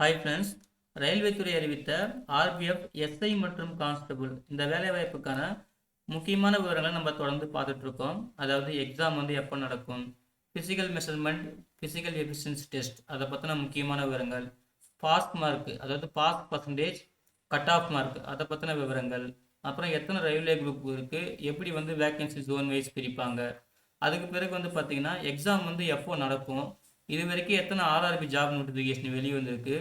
Hi friends railway துறை அறிவித்த RPF SI மற்றும் கான்ஸ்டபிள் இந்த வேலைவாய்ப்புக்கான முக்கியமான விவரங்களை நம்ம தொடர்ந்து பார்த்துட்ருக்கோம். அதாவது எக்ஸாம் வந்து எப்போ நடக்கும்? Physical measurement physical efficiency test அதை பற்றின முக்கியமான விவரங்கள். பாஸ் மார்க் அதாவது pass percentage cut off mark அதை பற்றின விவரங்கள். அப்புறம் எத்தனை ரயில்வே குரூப் இருக்குது எப்படி வந்து வேக்கன்சி ஜோன் வைஸ் பிரிப்பாங்க? அதுக்கு பிறகு வந்து பார்த்திங்கன்னா எக்ஸாம் வந்து எப்போ நடக்கும்? இது வரைக்கும் எத்தனை ஆர்ஆர்பி ஜாப் நோட்டிஃபிகேஷன் வெளியே வந்திருக்கு?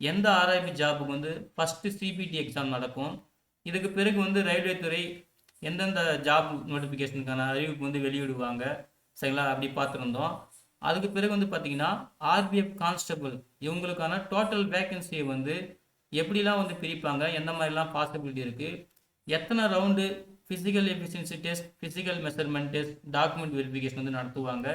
எந்த ஆர்ஆர்பி ஜாபுக்கு வந்து ஃபஸ்ட்டு சிபிடி எக்ஸாம் நடக்கும்? இதுக்கு பிறகு வந்து ரயில்வே துறை எந்தெந்த ஜாப் நோட்டிஃபிகேஷனுக்கான அறிவிப்பு வந்து வெளியிடுவாங்க? சரிங்களா? அப்படி பார்த்துருந்தோம். அதுக்கு பிறகு வந்து பார்த்தீங்கன்னா ஆர்பிஎஃப் கான்ஸ்டபிள் இவங்களுக்கான டோட்டல் வேக்கன்சியை வந்து எப்படிலாம் வந்து பிரிப்பாங்க? எந்த மாதிரிலாம் பாசிபிலிட்டி இருக்குது எத்தனை round physical efficiency test physical measurement test document verification வந்து நடத்துவாங்க?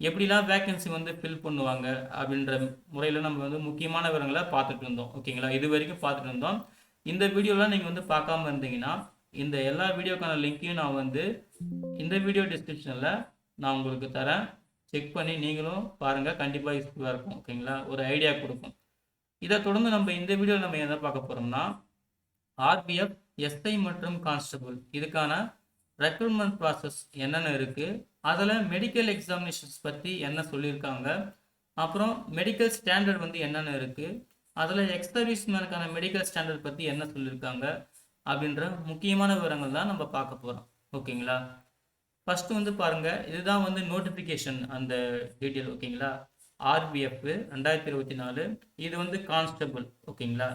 எப்படிலாம் வேக்கன்சி வந்து ஃபில் பண்ணுவாங்க அப்படின்ற முறையில் நம்ம வந்து முக்கியமான விவரங்களை பார்த்துட்டு இருந்தோம். ஓகேங்களா இது வரைக்கும் பார்த்துட்டு இருந்தோம். இந்த வீடியோலாம் நீங்கள் வந்து பார்க்காம இருந்தீங்கன்னா இந்த எல்லா வீடியோக்கான லிங்க்கையும் நான் வந்து இந்த வீடியோ டிஸ்கிரிப்ஷனில் நான் உங்களுக்கு தரேன். செக் பண்ணி நீங்களும் பாருங்கள் கண்டிப்பாக யூஸ்ஃபுல்லாக இருக்கும். ஓகேங்களா ஒரு ஐடியா கொடுக்கும். இதை தொடர்ந்து நம்ம இந்த வீடியோவில் நம்ம என்ன பார்க்க போகிறோம்னா ஆர்பிஎஃப் எஸ்ஐ மற்றும் கான்ஸ்டபிள் இதுக்கான ரெக்ரூட்மெண்ட் ப்ராசஸ் என்னென்ன இருக்குது அதில் மெடிக்கல் எக்ஸாமினேஷன்ஸ் பற்றி என்ன சொல்லியிருக்காங்க? அப்புறம் மெடிக்கல் ஸ்டாண்டர்ட் வந்து என்னென்ன இருக்குது அதில் எக்ஸ் சர்வீஸ் மேனுக்கான மெடிக்கல் ஸ்டாண்டர்ட் பற்றி என்ன சொல்லியிருக்காங்க? அப்படின்ற முக்கியமான விவரங்கள் தான் நம்ம பார்க்க போகிறோம் ஓகேங்களா? ஃபஸ்ட்டு வந்து பாருங்கள் இதுதான் வந்து நோட்டிஃபிகேஷன் அந்த டீட்டெயில் ஓகேங்களா? ஆர்பிஎஃப் ரெண்டாயிரத்தி இருபத்தி நாலு. இது வந்து கான்ஸ்டபிள் ஓகேங்களா?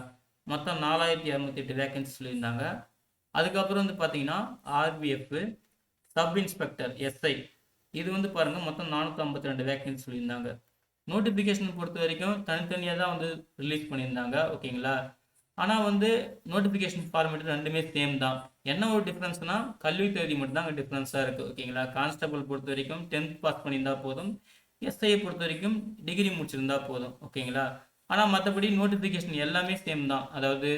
மொத்தம் நாலாயிரத்தி இரநூத்தி எட்டு வேகன்சி சொல்லியிருந்தாங்க. அதுக்கப்புறம் வந்து பார்த்தீங்கன்னா ஆர்பிஎஃப் சப் இன்ஸ்பெக்டர் எஸ்ஐ இது வந்து பாருங்கள் மொத்தம் நானூற்றி ஐம்பத்தி ரெண்டு வேக்கன்சி சொல்லியிருந்தாங்க. நோட்டிஃபிகேஷன் பொறுத்த வரைக்கும் தனித்தனியாக தான் வந்து ரிலீஸ் பண்ணியிருந்தாங்க ஓகேங்களா? ஆனால் வந்து நோட்டிஃபிகேஷன் ஃபார்மேட் ரெண்டுமே சேம் தான். என்ன ஒரு டிஃப்ரென்ஸ்னா கல்வி தேதி மட்டும் தான் அங்கே டிஃப்ரென்ஸாக இருக்குது ஓகேங்களா? கான்ஸ்டபிள் பொறுத்த வரைக்கும் டென்த் பாஸ் பண்ணியிருந்தா போதும். எஸ்ஐயை பொறுத்த வரைக்கும் டிகிரி முடிச்சிருந்தா போதும் ஓகேங்களா? ஆனால் மற்றபடி நோட்டிஃபிகேஷன் எல்லாமே சேம் தான். அதாவது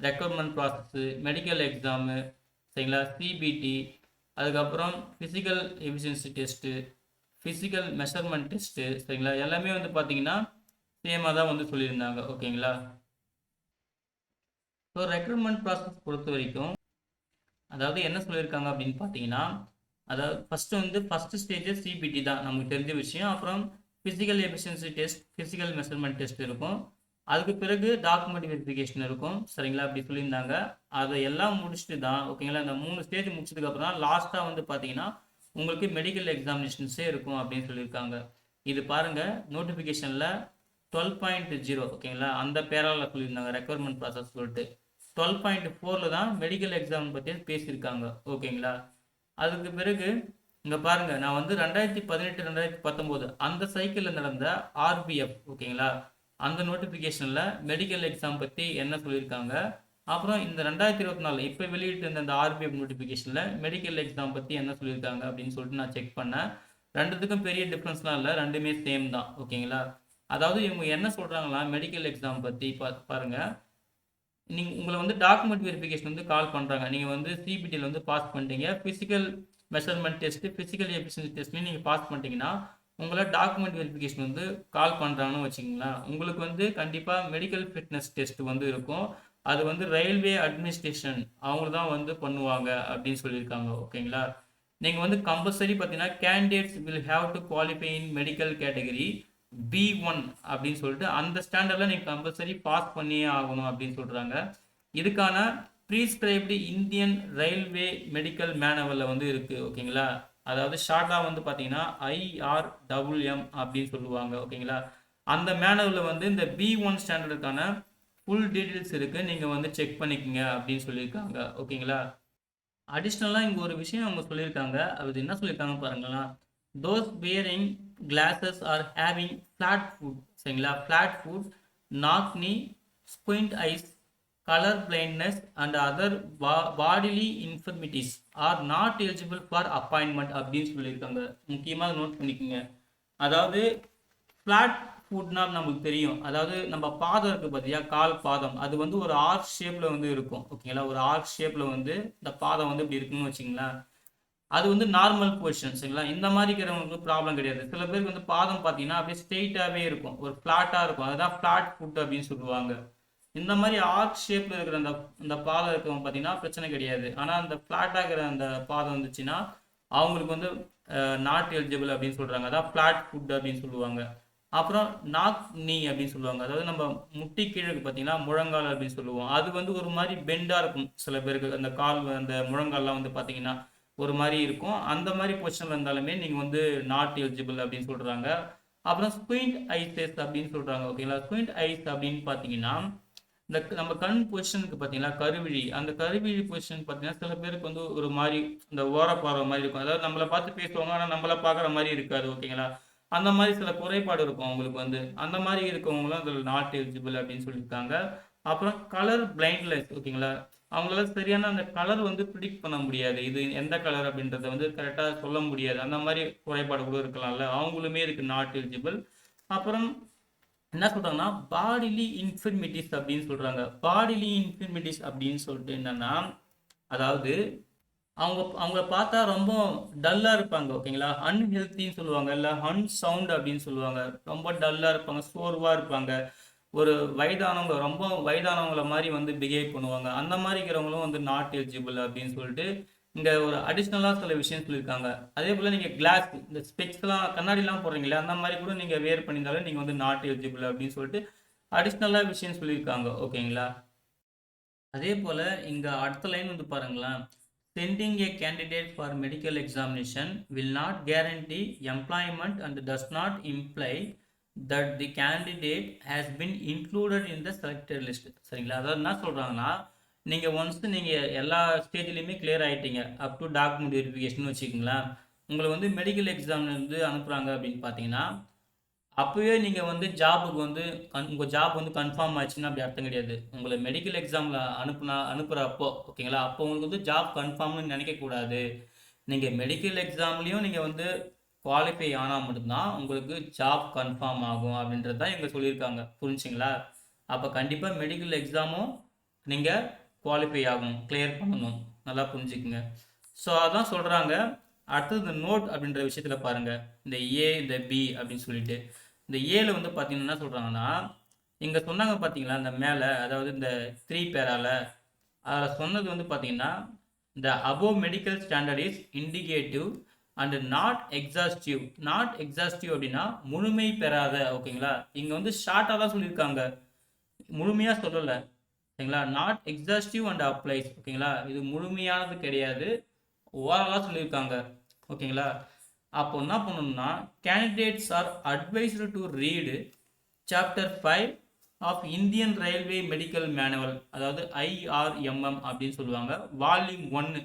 ரெக்ரூட்மெண்ட் ப்ராசஸ்ஸு மெடிக்கல் எக்ஸாமு சரிங்களா? சிபிடி அதுக்கப்புறம் physical efficiency test physical measurement test சரிங்களா? எல்லாமே வந்து பார்த்தீங்கன்னா சேமாக தான் வந்து சொல்லியிருந்தாங்க. ஓகேங்களா? ஸோ ரெக்ரூட்மெண்ட் ப்ராசஸ் பொறுத்த வரைக்கும் அதாவது என்ன சொல்லியிருக்காங்க அப்படின்னு பார்த்தீங்கன்னா அதாவது ஃபஸ்ட்டு வந்து ஃபஸ்ட்டு ஸ்டேஜ் சிபிடி தான். நமக்கு தெரிஞ்ச விஷயம். அப்புறம் physical efficiency test physical measurement test இருக்கும். அதுக்கு பிறகு டாக்குமெண்ட் வெரிஃபிகேஷன் இருக்கும். சரிங்களா? அப்படி சொல்லியிருந்தாங்க. அதை எல்லாம் முடிச்சுட்டு தான் ஓகேங்களா? இந்த மூணு ஸ்டேஜ் முடிச்சதுக்கப்புறம் தான் லாஸ்ட்டாக வந்து பார்த்தீங்கன்னா உங்களுக்கு மெடிக்கல் எக்ஸாமினேஷன்ஸே இருக்கும் அப்படின்னு சொல்லியிருக்காங்க. இது பாருங்கள் நோட்டிஃபிகேஷனில் டுவெல் பாயிண்ட் ஜீரோ ஓகேங்களா? அந்த பேரால் சொல்லியிருந்தாங்க ரெக்குவயர்மெண்ட் ப்ராசஸ் சொல்லிட்டு. டுவெல் பாயிண்ட் ஃபோரில் தான் மெடிக்கல் எக்ஸாம் பற்றி பேசியிருக்காங்க ஓகேங்களா? அதுக்கு பிறகு இங்கே பாருங்கள் நான் வந்து ரெண்டாயிரத்தி பதினெட்டு ரெண்டாயிரத்தி பத்தொம்போது அந்த சைக்கிளில் நடந்த ஆர்பிஎஃப் ஓகேங்களா? அந்த நோட்டிஃபிகேஷனில் மெடிக்கல் எக்ஸாம் பற்றி என்ன சொல்லியிருக்காங்க? அப்புறம் இந்த ரெண்டாயிரத்தி இருபத்தி நாலு இப்போ வெளியிட்டு இருந்த அந்த ஆர்பிஎஃப் நோட்டிஃபிகேஷனில் மெடிக்கல் எக்ஸாம் பற்றி என்ன சொல்லியிருக்காங்க அப்படின்னு சொல்லிட்டு நான் செக் பண்ணேன். ரெண்டுத்துக்கும் பெரிய டிஃப்ரென்ஸ்லாம் இல்லை ரெண்டுமே சேம் தான். ஓகேங்களா? அதாவது இவங்க என்ன சொல்கிறாங்களா மெடிக்கல் எக்ஸாம் பற்றி பா பாருங்கள் நீங்கள் உங்களை வந்து டாக்குமெண்ட் வெரிஃபிகேஷன் வந்து கால் பண்ணுறாங்க நீங்கள் வந்து சிபிடியில் வந்து பாஸ் பண்ணிட்டீங்க. Physical measurement test physical efficiency டெஸ்ட்லையும் நீங்கள் பாஸ் பண்ணிட்டீங்கன்னா உங்களை டாக்குமெண்ட் வெரிஃபிகேஷன் வந்து கால் பண்ணுறாங்கன்னு வச்சுக்கிங்களேன் உங்களுக்கு வந்து கண்டிப்பாக மெடிக்கல் ஃபிட்னஸ் டெஸ்ட் வந்து இருக்கும். அது வந்து ரயில்வே அட்மினிஸ்ட்ரேஷன் அவங்க தான் வந்து பண்ணுவாங்க அப்படின்னு சொல்லியிருக்காங்க ஓகேங்களா? நீங்கள் வந்து கம்பல்சரி பார்த்தீங்கன்னா candidates will have to qualify in medical category B one அப்படின்னு சொல்லிட்டு அந்த ஸ்டாண்டர்டில் நீங்கள் கம்பல்சரி பாஸ் பண்ணியே ஆகணும் அப்படின்னு சொல்கிறாங்க இதுக்கான ப்ரீஸ்கிரைப்டு இந்தியன் ரயில்வே மெடிக்கல் மேனுவலில் வந்து இருக்குது ஓகேங்களா? அதாவது ஷார்ட்டாக வந்து பார்த்தீங்கன்னா ஐஆர்டபுள்எம் அப்படின்னு சொல்லுவாங்க ஓகேங்களா? அந்த மேனுவலில் வந்து இந்த பி ஒன் ஸ்டாண்டர்டுக்கான ஃபுல் டீட்டெயில்ஸ் இருக்குது நீங்கள் வந்து செக் பண்ணிக்கோங்க அப்படின்னு சொல்லியிருக்காங்க ஓகேங்களா? அடிஷ்னலாக இங்கே ஒரு விஷயம் அவங்க சொல்லியிருக்காங்க. அது என்ன சொல்லியிருக்காங்க பாருங்களா those bearing glasses are having flat foot சரிங்களா? Flat foot knock knee squint eyes colour blindness and other bodily infirmities are not eligible for appointment அப்படின்னு சொல்லியிருக்காங்க. முக்கியமாக நோட் பண்ணிக்கோங்க. அதாவது ஃப்ளாட் ஃபுட்னா நமக்கு தெரியும். அதாவது நம்ம பாதம் இருக்குது பார்த்தியா கால் பாதம். அது வந்து ஒரு ஆர்க் ஷேப்பில் வந்து இருக்கும். ஓகேங்களா ஒரு ஆர்க் ஷேப்பில் வந்து இந்த பாதம் வந்து இப்படி இருக்குன்னு வச்சிங்களேன். அது வந்து நார்மல் பொசிஷன் சரிங்களா? இந்த மாதிரி இருக்கிறவங்களுக்கு ப்ராப்ளம் கிடையாது. சில பேருக்கு வந்து பாதம் பார்த்தீங்கன்னா அப்படியே ஸ்ட்ரெயிட்டாகவே இருக்கும். ஒரு ஃப்ளாட்டாக இருக்கும். அதுதான் ஃப்ளாட் ஃபுட் அப்படின்னு சொல்லுவாங்க. இந்த மாதிரி ஆர்க் ஷேப்பில் இருக்கிற அந்த இந்த பாதம் இருக்கவங்க பார்த்தீங்கன்னா பிரச்சனை கிடையாது. ஆனால் அந்த ஃப்ளாட்டாக இருக்கிற அந்த பாதம் வந்துச்சுன்னா அவங்களுக்கு வந்து நாட் எலிஜிபிள் அப்படின்னு சொல்கிறாங்க அதான் ஃப்ளாட் ஃபுட் அப்படின்னு சொல்லுவாங்க. அப்புறம் நாக் நீ அப்படின்னு சொல்லுவாங்க. அதாவது நம்ம முட்டி கீழே பார்த்தீங்கன்னா முழங்கால் அப்படின்னு சொல்லுவோம். அது வந்து ஒரு மாதிரி பெண்டாக இருக்கும். சில பேருக்கு அந்த கால் அந்த முழங்கால்லாம் வந்து பார்த்தீங்கன்னா ஒரு மாதிரி இருக்கும். அந்த மாதிரி பொசிஷனில் இருந்தாலுமே நீங்கள் வந்து நாட் எலிஜிபிள் அப்படின்னு சொல்கிறாங்க அப்புறம் ஸ்குயிண்ட் ஐசஸ் அப்படின்னு சொல்கிறாங்க ஓகேங்களா? ஸ்குயிண்ட் ஐஸ் அப்படின்னு பார்த்தீங்கன்னா இந்த நம்ம கண் பொசிஷனுக்கு பார்த்தீங்கன்னா கருவிழி. அந்த கருவிழி பொசிஷன் பார்த்தீங்கன்னா சில பேருக்கு வந்து ஒரு மாதிரி இந்த ஓர பாடுற மாதிரி இருக்கும். அதாவது நம்மளை பார்த்து பேசுவாங்க ஆனால் நம்மளை பார்க்குற மாதிரி இருக்காது ஓகேங்களா அந்த மாதிரி சில குறைபாடு இருக்கும் அவங்களுக்கு வந்து. அந்த மாதிரி இருக்கவங்களும் அதில் நாட் எலிஜிபிள் அப்படின்னு சொல்லியிருக்காங்க. அப்புறம் கலர் பிளைண்ட்லெஸ் ஓகேங்களா அவங்களால சரியான அந்த கலர் வந்து ப்ரிடிக்ட் பண்ண முடியாது. இது எந்த கலர் அப்படின்றத வந்து கரெக்டாக சொல்ல முடியாது. அந்த மாதிரி குறைபாடு கூட இருக்கலாம்ல. அவங்களுமே இதுக்கு நாட் எலிஜிபிள் அப்புறம் என்ன சொல்றாங்கன்னா பாடிலி இன்ஃபர்மிட்டிஸ் அப்படின்னு சொல்றாங்க. பாடிலி இன்ஃபர்மிட்டிஸ் அப்படின்னு சொல்லிட்டு என்னன்னா அதாவது அவங்க அவங்கள பார்த்தா ரொம்ப டல்லாக இருப்பாங்க ஓகேங்களா அன்ஹெல்த்தின்னு சொல்லுவாங்க இல்லை அன்சவுண்ட் அப்படின்னு சொல்லுவாங்க. ரொம்ப டல்லாக இருப்பாங்க சோர்வாக இருப்பாங்க. ஒரு வயதானவங்க ரொம்ப வயதானவங்கள மாதிரி வந்து பிஹேவ் பண்ணுவாங்க. அந்த மாதிரி இருக்கிறவங்களும் வந்து நாட் எலிஜிபிள் அப்படின்னு சொல்லிட்டு இங்கே ஒரு அடிஷ்னலாக சில விஷயம் சொல்லியிருக்காங்க. அதே போல் நீங்கள் கிளாஸ் இந்த ஸ்பெக்ஸ்லாம் கண்ணாடிலாம் போடுறீங்களே அந்த மாதிரி கூட நீங்கள் வேர் பண்ணியிருந்தாலும் நீங்கள் வந்து நாட் எலிஜிபிள் அப்படின்னு சொல்லிட்டு அடிஷ்னலாக விஷயம் சொல்லியிருக்காங்க. ஓகேங்களா? அதே போல் இங்கே அடுத்த லைன் வந்து பாருங்களேன். Sending a candidate for medical examination will not guarantee employment and does not imply that the candidate has been included in the selected list சரிங்களா? அதாவது என்ன சொல்கிறாங்கன்னா நீங்கள் ஒன்ஸ் நீங்கள் எல்லா ஸ்டேஜ்லேயுமே கிளியர் ஆகிட்டீங்க அப் டு டாக்குமெண்ட் வெரிஃபிகேஷன் வச்சுக்கிங்களேன். உங்களை வந்து மெடிக்கல் எக்ஸாம் வந்து அனுப்புகிறாங்க அப்படின்னு பார்த்தீங்கன்னா அப்போவே நீங்கள் வந்து ஜாபுக்கு வந்து கன் உங்கள் ஜாப் வந்து கன்ஃபார்ம் ஆச்சுன்னா அப்படி அர்த்தம் கிடையாது. உங்களை மெடிக்கல் எக்ஸாமில் அனுப்புனா அனுப்புகிறப்போ ஓகேங்களா அப்போ உங்களுக்கு வந்து ஜாப் கன்ஃபார்ம்னு நினைக்கக்கூடாது நீங்கள் மெடிக்கல் எக்ஸாம்லேயும் நீங்கள் வந்து குவாலிஃபை ஆனால் மட்டும்தான் உங்களுக்கு ஜாப் கன்ஃபார்ம் ஆகும் அப்படின்றது தான் எங்கள் சொல்லியிருக்காங்க. புரிஞ்சுங்களா? அப்போ கண்டிப்பாக மெடிக்கல் எக்ஸாமும் நீங்கள் குவாலிஃபை ஆகும் கிளியர் பண்ணணும். நல்லா புரிஞ்சுக்குங்க. ஸோ அதான் சொல்கிறாங்க அடுத்தது இந்த நோட் அப்படின்ற விஷயத்தில் பாருங்கள் இந்த ஏ இந்த பி அப்படின்னு சொல்லிட்டு. இந்த ஏல வந்து பார்த்தீங்கன்னா என்ன சொல்கிறாங்கன்னா இங்கே சொன்னாங்க பார்த்தீங்களா இந்த மேலே அதாவது இந்த த்ரீ பேரால. அதில் சொன்னது வந்து பார்த்தீங்கன்னா இந்த above medical standard is indicative and not exhaustive not exhaustive அப்படின்னா முழுமை பெறாத ஓகேங்களா இங்கே வந்து ஷார்ட்டாக தான் சொல்லியிருக்காங்க. முழுமையாக சொல்லலை. ஓகேங்களா நாட் எக்ஸாஸ்டிவ் அண்ட் அப்ளைஸ் ஓகேங்களா? இது முழுமையானது கிடையாது. ஓரலாக சொல்லியிருக்காங்க. ஓகேங்களா? அப்போ என்ன பண்ணணும்னா candidates are advised to read chapter five of Indian railway medical manual அதாவது ஐஆர்எம்எம் அப்படின்னு சொல்லுவாங்க வால்யூம் ஒன்று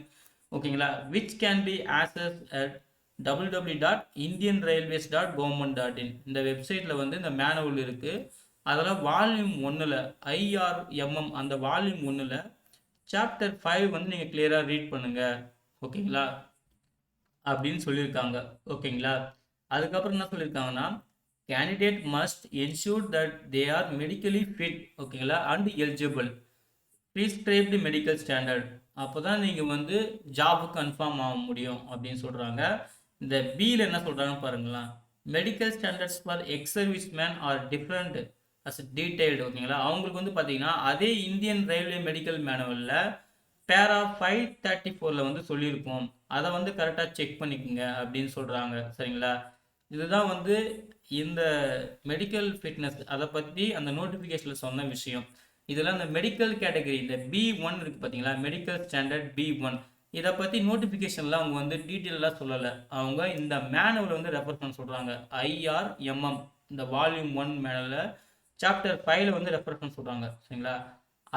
ஓகேங்களா? Which can be Asus at double W dot Indian railways dot government dot in இந்த வெப்சைட்டில் வந்து இந்த மேனுவல் இருக்குது அதில் வால்யூம் ஒன்றில் ஐஆர்எம்எம் அந்த வால்யூம் ஒன்றில் சாப்டர் ஃபைவ் வந்து நீங்கள் கிளியராக ரீட் பண்ணுங்கள் ஓகேங்களா அப்படின்னு சொல்லியிருக்காங்க. ஓகேங்களா அதுக்கப்புறம் என்ன சொல்லியிருக்காங்கன்னா candidate must ensure that they are medically fit ஓகேங்களா and eligible prescribed medical standard அப்போ தான் நீங்கள் வந்து ஜாபு கன்ஃபார்ம் ஆக முடியும் அப்படின்னு சொல்கிறாங்க இந்த பியில் என்ன சொல்கிறாங்க பாருங்களேன். Medical standards for ex serviceman are different as detailed ஓகேங்களா அவங்களுக்கு வந்து பார்த்தீங்கன்னா அதே இந்தியன் ரயில்வே மெடிக்கல் மேனுவலில் பேரா ஃபைவ் தேர்ட்டி ஃபோரில் வந்து சொல்லியிருக்கோம் அதை வந்து கரெக்டாக செக் பண்ணிக்கோங்க அப்படின்னு சொல்கிறாங்க சரிங்களா? இதுதான் வந்து இந்த மெடிக்கல் ஃபிட்னஸ் அதை பற்றி அந்த நோட்டிஃபிகேஷனில் சொன்ன விஷயம். இதில் அந்த மெடிக்கல் கேட்டகரி இந்த பி ஒன் இருக்குது பார்த்தீங்களா மெடிக்கல் ஸ்டாண்டர்ட் பி ஒன் இதை பற்றி நோட்டிஃபிகேஷனில் அவங்க வந்து டீட்டெயிலாக சொல்லலை. அவங்க இந்த மேனுவல் வந்து ரெஃபர் பண்ண சொல்கிறாங்க ஐஆர்எம்எம் இந்த வால்யூம் ஒன் மேனுவலில் சாப்டர் ஃபைவ்ல வந்து ரெஃபர் பண்ண சொல்கிறாங்க சரிங்களா?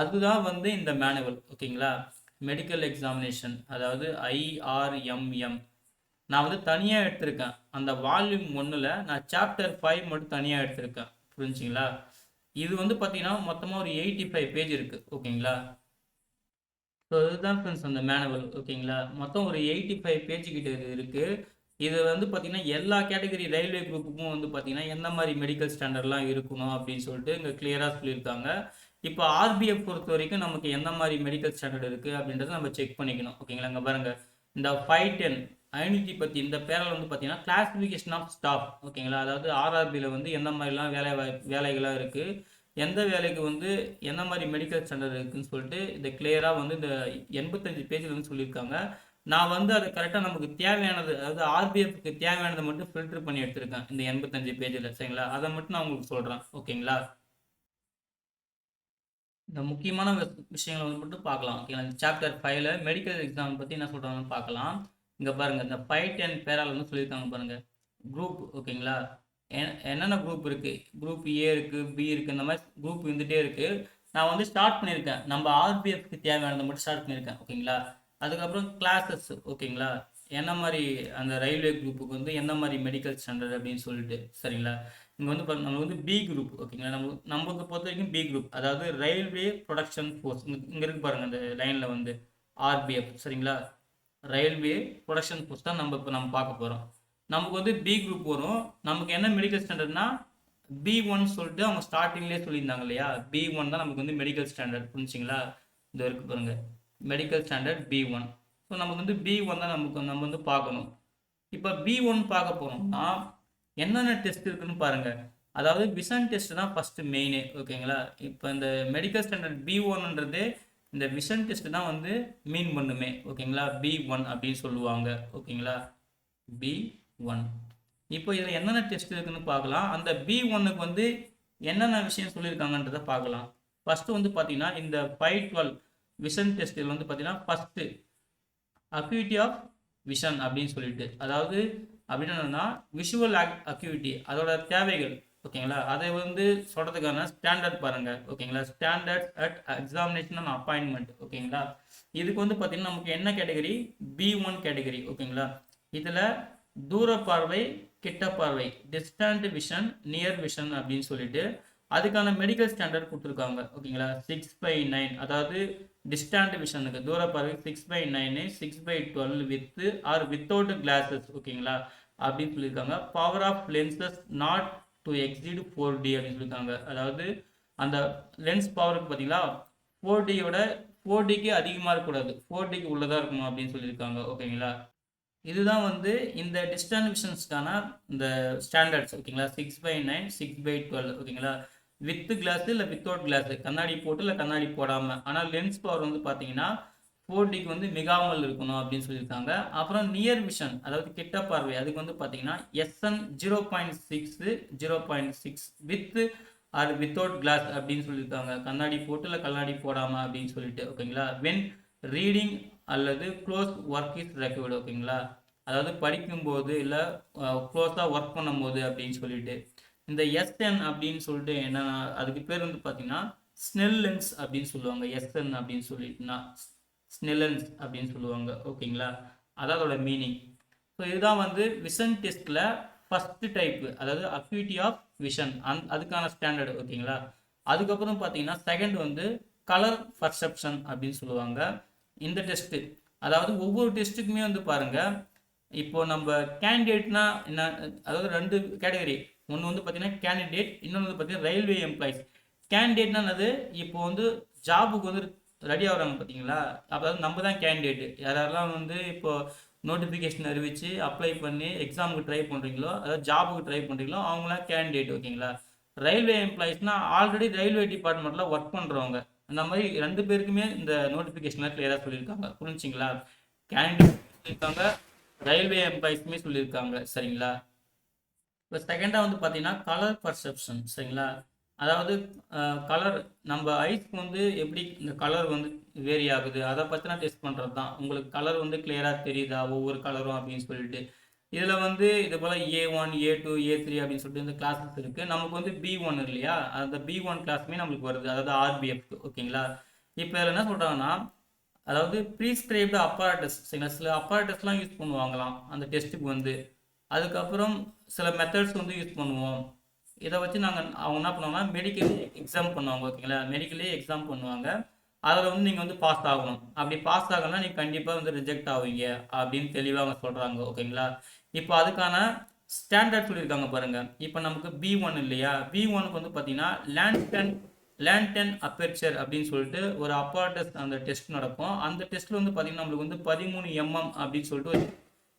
அதுதான் வந்து இந்த மேனுவல் ஓகேங்களா? மெடிக்கல் எக்ஸாமினேஷன் அதாவது ஐஆர்எம்எம் நான் வந்து தனியாக எடுத்திருக்கேன். அந்த வால்யூம் ஒன்றில் நான் சாப்டர் ஃபைவ் மட்டும் தனியாக எடுத்திருக்கேன். புரிஞ்சுங்களா? இது வந்து பார்த்தீங்கன்னா மொத்தமாக ஒரு எயிட்டி ஃபைவ் பேஜ் இருக்குது ஓகேங்களா? ஸோ இதுதான் ஃப்ரெண்ட்ஸ் அந்த மேனுவல் ஓகேங்களா? மொத்தம் ஒரு எயிட்டி ஃபைவ் பேஜ் கிட்ட இது இருக்குது இது வந்து பார்த்திங்கன்னா எல்லா கேட்டகரி ரயில்வே குரூப்புக்கும் வந்து பார்த்தீங்கன்னா எந்த மாதிரி மெடிக்கல் ஸ்டாண்டர்ட்லாம் இருக்கணும் அப்படின்னு சொல்லிட்டு இங்கே கிளியராக சொல்லியிருக்காங்க. இப்போ ஆர்பிஎஃப் பொறுத்த வரைக்கும் நமக்கு எந்த மாதிரி மெடிக்கல் ஸ்டாண்டர்ட் இருக்குது அப்படின்றத நம்ம செக் பண்ணிக்கணும். ஓகேங்களா இங்கே பாருங்கள் இந்த ஃபைவ் டென் ஐநூற்றி பற்றி இந்த பேரில் வந்து பார்த்தீங்கன்னா கிளாஸிஃபிகேஷன் ஆஃப் ஸ்டாஃப் ஓகேங்களா அதாவது ஆர்ஆர்பியில் வந்து எந்த மாதிரிலாம் வேலை வாய் வேலைகளாக இருக்குது எந்த வேலைக்கு வந்து எந்த மாதிரி மெடிக்கல் ஸ்டாண்டர்ட் இருக்குதுன்னு சொல்லிட்டு இந்த கிளியராக வந்து இந்த எண்பத்தஞ்சு பேஜில் வந்து சொல்லியிருக்காங்க. நான் வந்து அது கரெக்டாக நமக்கு தேவையானது அதாவது ஆர்பிஎஃப்க்கு தேவையானதை மட்டும் ஃபில்டர் பண்ணி எடுத்திருக்கேன். இந்த எண்பத்தஞ்சு பேஜில் சரிங்களா? அதை மட்டும் நான் உங்களுக்கு சொல்கிறேன் ஓகேங்களா? இந்த முக்கியமான விஷயங்களை வந்து மட்டும் பார்க்கலாம். ஓகேங்களா? இந்த சாப்டர் ஃபைவ்ல மெடிக்கல் எக்ஸாம் பற்றி என்ன சொல்கிறாங்கன்னு பார்க்கலாம். இங்கே பாருங்கள் இந்த ஃபைவ் டென் பேரால் வந்து சொல்லியிருக்காங்க பாருங்கள் குரூப் ஓகேங்களா? என்னென்ன குரூப் இருக்குது குரூப் ஏ இருக்குது பி இருக்குது இந்த மாதிரி குரூப் இருந்துகிட்டே இருக்குது நான் வந்து ஸ்டார்ட் பண்ணியிருக்கேன். நம்ம ஆர்பிஎஃப்க்கு தேவையானதை மட்டும் ஸ்டார்ட் பண்ணியிருக்கேன். ஓகேங்களா? அதுக்கப்புறம் கிளாஸஸ் ஓகேங்களா? என்ன மாதிரி அந்த ரயில்வே குரூப்புக்கு வந்து என்ன மாதிரி மெடிக்கல் ஸ்டாண்டர்ட் அப்படின்னு சொல்லிட்டு சரிங்களா? இங்கே வந்து பாருங்க, நம்ம வந்து பி குரூப் ஓகேங்களா? நம்ம நம்மளுக்கு பொறுத்த வரைக்கும் பி குரூப் அதாவது ரயில்வே ப்ரொடக்ஷன் ஃபோர்ஸ் இங்கே இருக்கு பாருங்கள் அந்த லைனில் வந்து ஆர்பிஎஃப் சரிங்களா? ரயில்வே ப்ரொடக்ஷன் ஃபோர்ஸ் தான் நம்ம இப்போ நம்ம பார்க்க போகிறோம் நமக்கு வந்து பி குரூப் வரும். நமக்கு என்ன மெடிக்கல் ஸ்டாண்டர்ட்னா பி ஒன் சொல்லிட்டு அவங்க ஸ்டார்டிங்லேயே சொல்லியிருந்தாங்க இல்லையா? பி ஒன் தான் நமக்கு வந்து மெடிக்கல் ஸ்டாண்டர்ட் புரிஞ்சிங்களா இந்த இருக்கு பாருங்கள் medical standard B one so நமக்கு வந்து பி ஒன் தான் நமக்கு நம்ம வந்து பார்க்கணும். இப்போ பி ஒன் பார்க்க போகிறோம்னா என்னென்ன டெஸ்ட் இருக்குதுன்னு பாருங்கள் அதாவது விஷன் டெஸ்ட் தான் ஃபஸ்ட்டு மெயினு ஓகேங்களா இப்போ இந்த மெடிக்கல் ஸ்டாண்டர்ட் பி ஒன்ன்றது இந்த விஷன் டெஸ்ட் தான் வந்து மீன் பண்ணுமே ஓகேங்களா பி ஒன் அப்படின்னு சொல்லுவாங்க ஓகேங்களா பி ஒன் இப்போ இதில் என்னென்ன டெஸ்ட் இருக்குன்னு பார்க்கலாம். அந்த பி ஒன்னுக்கு வந்து என்னென்ன விஷயம் சொல்லியிருக்காங்கன்றதை பார்க்கலாம். ஃபஸ்ட்டு வந்து பார்த்தீங்கன்னா இந்த ஃபைவ் டுவெல் விஷன் டெஸ்ட்டில் வந்து பார்த்தீங்கன்னா ஃபஸ்ட்டு அக்யூட்டி ஆஃப் விஷன் அப்படின்னு சொல்லிட்டு. அதாவது அப்படின்னு என்னன்னா விஷுவல் அக்யூட்டி அதோட தேவைகள் ஓகேங்களா? அதை வந்து சொல்கிறதுக்கான ஸ்டாண்டர்ட் பாருங்கள் ஓகேங்களா? Standard at examination and appointment ஓகேங்களா? இதுக்கு வந்து பார்த்தீங்கன்னா நமக்கு என்ன கேட்டகரி பி ஒன் கேட்டகரி ஓகேங்களா? இதில் தூர பார்வை கிட்ட பார்வை டிஸ்டன்ட் விஷன் நியர் விஷன் அப்படின்னு சொல்லிட்டு அதுக்கான மெடிக்கல் ஸ்டாண்டர்ட் கொடுத்துருக்காங்க ஓகேங்களா? சிக்ஸ் பை நைன் அதாவது டிஸ்டாண்ட் விஷனுக்கு தூர பார்வை six by nine six by twelve with or without glasses ஓகேங்களா அப்படின்னு சொல்லியிருக்காங்க. Power of lenses not to exceed four D அப்படின்னு சொல்லியிருக்காங்க. அதாவது அந்த லென்ஸ் பவருக்கு பார்த்தீங்களா? ஃபோர் டியோட ஃபோர் டிக்கு அதிகமாக இருக்கக்கூடாது. ஃபோர் டிக்கு உள்ளதாக இருக்கணும் அப்படின்னு சொல்லியிருக்காங்க. ஓகேங்களா இதுதான் வந்து இந்த டிஸ்டன்ஸ் விஷன்ஸ்க்கான இந்த ஸ்டாண்டர்ட்ஸ் ஓகேங்களா six by nine six by twelve ஓகேங்களா வித் கிளாஸு இல்லை வித்தவுட் கிளாஸு. கண்ணாடி போட்டு இல்லை கண்ணாடி போடாமல் ஆனால் லென்ஸ் பவர் வந்து பார்த்தீங்கன்னா ஃபோர் டிக்கு வந்து மிகாமல் இருக்கணும் அப்படின்னு சொல்லியிருக்காங்க. அப்புறம் நியர் விஷன் அதாவது கிட்ட பார்வை அதுக்கு வந்து பார்த்தீங்கன்னா SN zero point six zero point six with or without glass அப்படின்னு சொல்லியிருக்காங்க. கண்ணாடி போட்டு இல்லை கண்ணாடி போடாமல் அப்படின்னு சொல்லிட்டு ஓகேங்களா வென் ரீடிங் அல்லது க்ளோஸ் ஒர்க் இஸ் ரெக்கவர்டு ஓகேங்களா அதாவது படிக்கும்போது இல்லை க்ளோஸாக ஒர்க் பண்ணும்போது அப்படின்னு சொல்லிட்டு. இந்த எஸ்என் அப்படின்னு சொல்லிட்டு என்னன்னா அதுக்கு பேர் வந்து பார்த்தீங்கன்னா ஸ்னெல் லென்ஸ் அப்படின்னு சொல்லுவாங்க. எஸ்என் அப்படின்னு சொல்லிட்டுனா ஸ்னெல்லன்ஸ் அப்படின்னு சொல்லுவாங்க. ஓகேங்களா? அதான் அதோட மீனிங் ஸோ இதுதான் வந்து விஷன் டெஸ்ட்டில் ஃபஸ்ட்டு டைப்பு அதாவது அக்யூட்டி ஆஃப் விஷன் அந் அதுக்கான ஸ்டாண்டர்ட் ஓகேங்களா? அதுக்கப்புறம் பார்த்தீங்கன்னா செகண்ட் வந்து கலர் பர்செப்ஷன் அப்படின்னு சொல்லுவாங்க. இந்த டெஸ்ட்டு அதாவது ஒவ்வொரு டெஸ்ட்டுக்குமே வந்து பாருங்கள் இப்போ நம்ம கேண்டிடேட்னா என்ன அதாவது ரெண்டு கேட்டகரி ஒன்று வந்து பார்த்தீங்கன்னா கேண்டிடேட் இன்னொன்று வந்து பார்த்தீங்கன்னா ரயில்வே எம்ப்ளாயிஸ் கேண்டிடேட்னா என்னது? இப்போ வந்து ஜாபுக்கு வந்து ரெடி ஆகுறாங்க பார்த்தீங்களா அதாவது நம்ம தான் கேண்டிடேட்டு யாரெல்லாம் வந்து இப்போ நோட்டிஃபிகேஷன் அறிவித்து அப்ளை பண்ணி எக்ஸாமுக்கு ட்ரை பண்ணுறீங்களோ அதாவது ஜாபுக்கு ட்ரை பண்ணுறீங்களோ அவங்களாம் கேண்டிடேட் ஓகேங்களா? ரயில்வே எம்ப்ளாயிஸ்னால் ஆல்ரெடி ரயில்வே டிபார்ட்மெண்ட்டில் ஒர்க் பண்ணுறவங்க அந்த மாதிரி ரெண்டு பேருக்குமே இந்த நோட்டிஃபிகேஷனில் கிளியராக சொல்லியிருக்காங்க. புரிஞ்சுங்களா கேண்டிடேட் சொல்லியிருக்காங்க ரயில்வே எம்ப்ளாயிஸ்மே சொல்லியிருக்காங்க. சரிங்களா? இப்போ செகண்டாக வந்து பார்த்தீங்கன்னா கலர் பர்செப்ஷன் சரிங்களா? அதாவது கலர் நம்ம ஐஸ்க்கு வந்து எப்படி இந்த கலர் வந்து வேரி ஆகுது அதை பற்றினா டெஸ்ட் பண்ணுறது தான் உங்களுக்கு கலர் வந்து கிளியராக தெரியுதா? ஒவ்வொரு கலரும் அப்படின்னு சொல்லிட்டு. இதில் வந்து இது போல் A one A two A three அப்படின்னு சொல்லிட்டு இந்த கிளாஸஸ் இருக்குது நமக்கு வந்து பி ஒன் இல்லையா? அந்த பி ஒன் கிளாஸுமே நம்மளுக்கு வருது. அதாவது ஆர்பிஎஃப் ஓகேங்களா? இப்போ இதில் என்ன சொல்கிறாங்கன்னா அதாவது ப்ரீஸ்கிரைப்டு அப்பாரட்டஸ் சரிங்களா? சில அப்பாரட்டஸ்லாம் யூஸ் பண்ணுவாங்களாம் அந்த டெஸ்ட்டுக்கு வந்து. அதுக்கப்புறம் சில மெத்தட்ஸ் வந்து யூஸ் பண்ணுவோம். இதை வச்சு நாங்கள் அவங்க என்ன பண்ணுவாங்கன்னா மெடிக்கலி எக்ஸாம் பண்ணுவாங்க ஓகேங்களா? மெடிக்கலி எக்ஸாம் பண்ணுவாங்க. அதில் வந்து நீங்கள் வந்து பாஸ் ஆகணும். அப்படி பாஸ் ஆகணும்னா நீங்கள் கண்டிப்பாக வந்து ரிஜெக்ட் ஆவீங்க அப்படின்னு தெளிவாக அவங்க சொல்கிறாங்க ஓகேங்களா? இப்போ அதுக்கான ஸ்டாண்டர்ட் சொல்லியிருக்காங்க பாருங்கள் இப்போ நமக்கு பி ஒன் இல்லையா? பி ஒனுக்கு வந்து பார்த்தீங்கன்னா லேண்ட் லேண்டன் அப்பெர்ச்சர் அப்படின்னு சொல்லிட்டு ஒரு அப்பார்டஸ் அந்த டெஸ்ட் நடக்கும். அந்த டெஸ்ட்டில் வந்து பார்த்தீங்கன்னா நம்மளுக்கு வந்து பதிமூணு எம்எம் அப்படின்னு சொல்லிட்டு ஒரு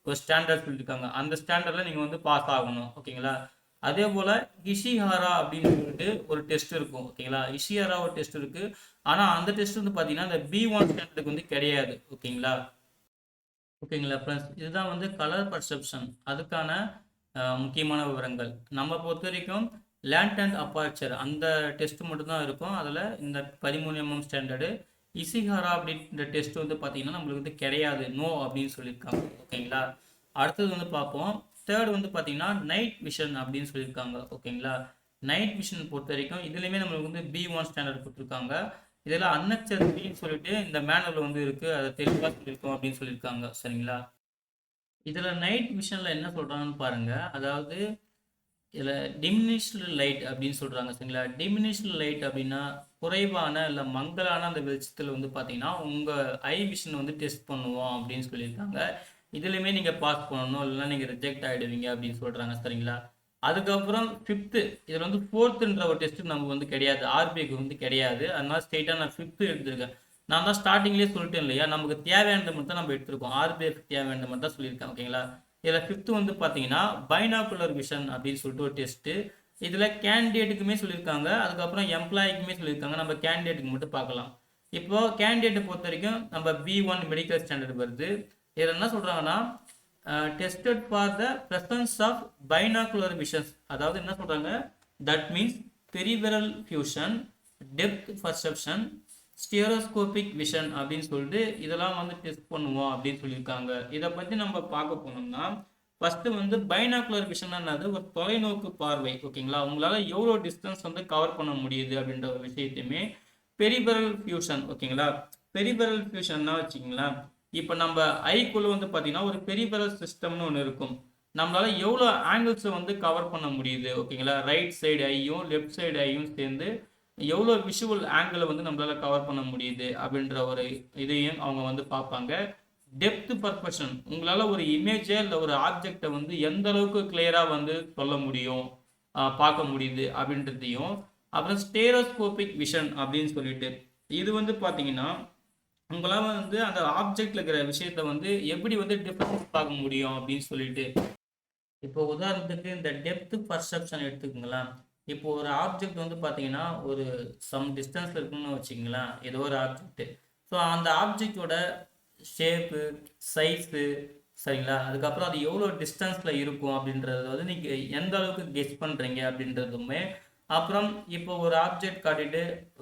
ஒரு ஸ்டாண்டர்ட் சொல்லியிருக்காங்க அந்த ஸ்டாண்டர்டில் நீங்கள் வந்து பாஸ் ஆகணும். ஓகேங்களா? அதே போல் இஷிஹாரா அப்படின்னு சொல்லிட்டு ஒரு டெஸ்ட் இருக்கும். ஓகேங்களா? இஷிஹாரா ஒரு டெஸ்ட் இருக்குது ஆனால் அந்த டெஸ்ட் வந்து பார்த்தீங்கன்னா இந்த பி ஒன் ஸ்டாண்டர்டுக்கு வந்து கிடையாது. ஓகேங்களா? ஓகேங்களா ஃப்ரெண்ட்ஸ் இதுதான் வந்து கலர் பர்செப்ஷன் அதுக்கான முக்கியமான விவரங்கள். நம்ம பொறுத்த வரைக்கும் லேண்ட் அண்ட் அப்பார்ச்சர் அந்த டெஸ்ட் மட்டும்தான் இருக்கும். அதில் இந்த பதிமூணு எம்எம் ஸ்டாண்டர்டு இசிஹாரா அப்படின்ற டெஸ்ட் வந்து பார்த்தீங்கன்னா நம்மளுக்கு வந்து கிடையாது. நோ அப்படின்னு சொல்லியிருக்காங்க. ஓகேங்களா? அடுத்தது வந்து பார்ப்போம். தேர்ட் வந்து பார்த்தீங்கன்னா நைட் விஷன் அப்படின்னு சொல்லியிருக்காங்க. ஓகேங்களா? நைட் விஷன் பொறுத்த வரைக்கும் இதுலேயுமே நம்மளுக்கு வந்து பி ஒன் ஸ்டாண்டர்ட் கொடுத்துருக்காங்க. இதில் அன்னச்சரின்னு சொல்லிட்டு இந்த மேனுவல் வந்து இருக்குது அதை தெளிவாக சொல்லியிருக்கோம் அப்படின்னு சொல்லியிருக்காங்க. சரிங்களா? இதில் நைட் விஷனில் என்ன சொல்கிறாங்கன்னு பாருங்கள் அதாவது இதில் டிமினிஷ்டு லைட் அப்படின்னு சொல்கிறாங்க சரிங்களா? டிமினிஷ்டு லைட் அப்படின்னா குறைவான இல்லை மங்கலான அந்த வெளிச்சத்தில் வந்து பார்த்தீங்கன்னா உங்கள் ஐ விஷன் வந்து டெஸ்ட் பண்ணுவோம் அப்படின்னு சொல்லியிருக்காங்க. இதுலையுமே நீங்கள் பாஸ் பண்ணணும் இல்லைன்னா நீங்கள் ரிஜெக்ட் ஆகிடுவீங்க அப்படின்னு சொல்கிறாங்க சரிங்களா? அதுக்கப்புறம் ஃபிஃப்த்து இதில் வந்து ஃபோர்த்துன்ற ஒரு டெஸ்ட்டு நமக்கு வந்து கிடையாது. ஆர்பிஐக்கு வந்து கிடையாது. அதனால் ஸ்ட்ரெயிட்டாக நான் ஃபிஃப்த்து எடுத்திருக்கேன். நான் தான் ஸ்டார்டிங்லேயே சொல்லிட்டேன் இல்லையா? நமக்கு தேவையானது மட்டும் தான் நம்ம எடுத்திருக்கோம். ஆர்பிஐக்கு தேவையானது மட்டும் தான் சொல்லியிருக்கேன் ஓகேங்களா இதில் ஃபிஃப்த்து வந்து பார்த்தீங்கன்னா பைனாகுலர் விஷன் அப்படின்னு சொல்லிட்டு ஒரு டெஸ்ட்டு இதில் கேண்டிடேட்டுக்குமே சொல்லியிருக்காங்க. அதுக்கப்புறம் எம்ப்ளாய்க்குமே சொல்லியிருக்காங்க. நம்ம கேண்டிடேட்டுக்கு மட்டும் பார்க்கலாம். இப்போது கேண்டிடேட்டை பொறுத்த வரைக்கும் நம்ம பி ஒன் மெடிக்கல் ஸ்டாண்டர்ட் வருது. இதில் என்ன சொல்கிறாங்கன்னா tested for the presence of binocular visions அதாவது என்ன சொல்கிறாங்க that means peripheral fusion depth perception stereoscopic vision அப்படின்னு சொல்லிட்டு இதெல்லாம் வந்து டெஸ்ட் பண்ணுவோம் அப்படின்னு சொல்லியிருக்காங்க. இதை பற்றி நம்ம பார்க்க போனோம்னா ஃபஸ்ட்டு வந்து பைனாக்குலர் விஷன் என்னது ஒரு தொலைநோக்கு பார்வை ஓகேங்களா உங்களால் எவ்வளோ டிஸ்டன்ஸ் வந்து கவர் பண்ண முடியுது அப்படின்ற ஒரு விஷயத்தையுமே பெரிபரல் ஃபியூஷன் ஓகேங்களா பெரிபரல் ஃபியூஷன்னா வச்சுக்கிங்களேன் இப்போ நம்ம ஐக்குள்ள வந்து பார்த்தீங்கன்னா ஒரு பெரிபரல் சிஸ்டம்னு ஒன்று இருக்கும். நம்மளால் எவ்வளோ ஆங்கிள்ஸை வந்து கவர் பண்ண முடியுது ஓகேங்களா ரைட் சைடு ஐயும் லெஃப்ட் சைடு ஐயும் சேர்ந்து எவ்வளோ விஷுவல் ஆங்கிளை வந்து நம்மளால் கவர் பண்ண முடியுது அப்படின்ற ஒரு இதையும் அவங்க வந்து பார்ப்பாங்க. டெப்த் பர்பஷன் உங்களால் ஒரு இமேஜை இல்லை ஒரு ஆப்ஜெக்டை வந்து எந்த அளவுக்கு கிளியராக வந்து சொல்ல முடியும் பார்க்க முடியுது அப்படின்றதையும். அப்புறம் ஸ்டேரோஸ்கோபிக் விஷன் அப்படின்னு சொல்லிட்டு. இது வந்து பார்த்தீங்கன்னா உங்களால் வந்து அந்த ஆப்ஜெக்டில் இருக்கிற விஷயத்த வந்து எப்படி வந்து டிஃபரன்ஸ் பார்க்க முடியும் அப்படின்னு சொல்லிட்டு. இப்போ உதாரணத்துக்கு இந்த டெப்த் பர்செப்ஷன் எடுத்துக்கோங்களேன். இப்போ ஒரு ஆப்ஜெக்ட் வந்து பார்த்தீங்கன்னா ஒரு சம் டிஸ்டன்ஸில் இருக்குன்னு வச்சுக்கிங்களேன் ஏதோ ஒரு ஆப்ஜெக்ட்டு ஸோ அந்த ஆப்ஜெக்டோட ஷேப்பு சைஸு சரிங்களா? அதுக்கப்புறம் அது எவ்வளோ டிஸ்டன்ஸில் இருக்கும் அப்படின்றது வந்து நீங்கள் எந்த அளவுக்கு கெஸ் பண்ணுறீங்க அப்படின்றதுமே அப்புறம் இப்போ ஒரு ஆப்ஜெக்ட் காட்டிட்டு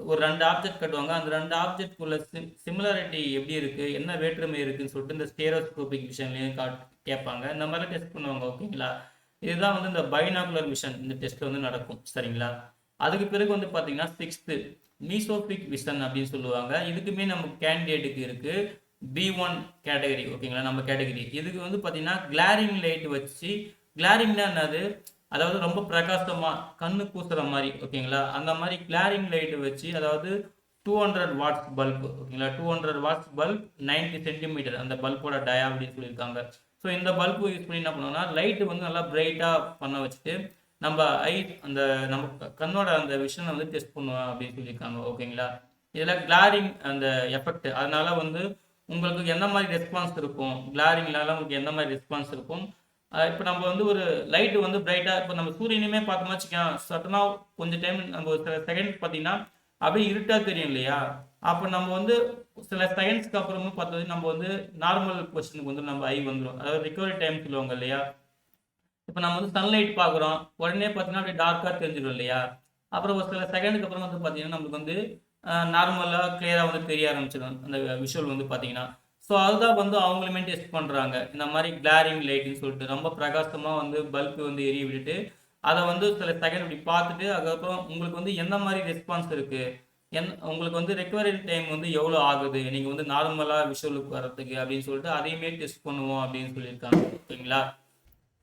ஒரு ரெண்டு ஆப்ஜெக்ட் காட்டுவாங்க. அந்த ரெண்டு ஆப்ஜெக்ட்குள்ள சிம் சிமிலாரிட்டி எப்படி இருக்குது என்ன வேற்றுமை இருக்குதுன்னு சொல்லிட்டு இந்த ஸ்டேரோஸ்கோபிக் விஷன்லேயும் காட் கேட்பாங்க. இந்த மாதிரிலாம் டெஸ்ட் பண்ணுவாங்க ஓகேங்களா இதுதான் வந்து இந்த பைனாகுலர் விஷன் இந்த டெஸ்ட்டில் வந்து நடக்கும் சரிங்களா? அதுக்கு பிறகு வந்து பார்த்தீங்கன்னா சிக்ஸ்த்து மீசோபிக் விஷன் அப்படின்னு சொல்லுவாங்க. இதுக்குமே நம்ம கேண்டிடேட்டுக்கு இருக்குது பி ஒன் கேட்டகரி ஓகேங்களா நம்ம கேட்டகரி இதுக்கு வந்து பார்த்தீங்கன்னா கிளாரிங் லைட் வச்சு கிளாரிங்னா என்னது? அதாவது ரொம்ப பிரகாசமா கண்ணு கூசுற மாதிரி ஓகேங்களா அந்த மாதிரி கிளாரிங் லைட் வச்சு அதாவது டூ ஹண்ட்ரட் வாட்ஸ் பல்ப் ஓகேங்களா two hundred watts bulb ninety centimetre அந்த பல்போட டயா அப்படின்னு சொல்லியிருக்காங்க. ஸோ இந்த பல்பு யூஸ் பண்ணி என்ன பண்ணுவோம்னா லைட்டு வந்து நல்லா பிரைட்டாக பண்ண வச்சுட்டு நம்ம ஐ அந்த நம்ம கண்ணோட அந்த விஷனை வந்து டெஸ்ட் பண்ணுவோம் அப்படின்னு சொல்லியிருக்காங்க ஓகேங்களா இதில் கிளாரிங் அந்த எஃபெக்ட் அதனால வந்து உங்களுக்கு என்ன மாதிரி ரெஸ்பான்ஸ் இருக்கும்? கிளாரிங்னால உங்களுக்கு என்ன மாதிரி ரெஸ்பான்ஸ் இருக்கும்? இப்போ நம்ம வந்து ஒரு லைட்டு வந்து பிரைட்டாக இப்போ நம்ம சூரியனுமே பார்த்தோம்னா வச்சுக்கோங்க சட்டனாக கொஞ்சம் டைம் நம்ம ஒரு செகண்ட் பார்த்தீங்கன்னா அப்படியே இருட்டாக தெரியும் இல்லையா? அப்போ நம்ம வந்து சில செகண்ட்ஸ்க்கு அப்புறமும் பார்த்தது நம்ம வந்து நார்மல் கொஸ்டினுக்கு வந்து நம்ம ஐ வந்துடும் அதாவது ரிகவரி டைம் சொல்லுவாங்க இல்லையா? இப்போ நம்ம வந்து சன்லைட் பார்க்குறோம். உடனே பார்த்தீங்கன்னா அப்படியே டார்க்காக தெரிஞ்சிடும் இல்லையா? அப்புறம் ஒரு சில செகண்டுக்கு அப்புறம் வந்து பார்த்தீங்கன்னா நமக்கு வந்து நார்மலாக கிளியராக வந்து தெரிய ஆரம்பிச்சிடும் அந்த விஷுவல் வந்து பார்த்தீங்கன்னா. ஸோ அதுதான் வந்து அவங்களுமே டெஸ்ட் பண்ணுறாங்க இந்த மாதிரி கிளாரிங் லைட்னு சொல்லிட்டு ரொம்ப பிரகாசமாக வந்து பல்பு வந்து எரிய விட்டுட்டு அதை வந்து சில செகண்ட் இப்படி பார்த்துட்டு அதுக்கப்புறம் உங்களுக்கு வந்து எந்த மாதிரி ரெஸ்பான்ஸ் இருக்குது என் உங்களுக்கு வந்து ரெக்கவரி டைம் வந்து எவ்வளோ ஆகுது? நீங்கள் வந்து நார்மலாக விஷுவலுக்கு வர்றதுக்கு அப்படின்னு சொல்லிட்டு அதையுமே டெஸ்ட் பண்ணுவோம் அப்படின்னு சொல்லியிருக்காங்க ஓகேங்களா?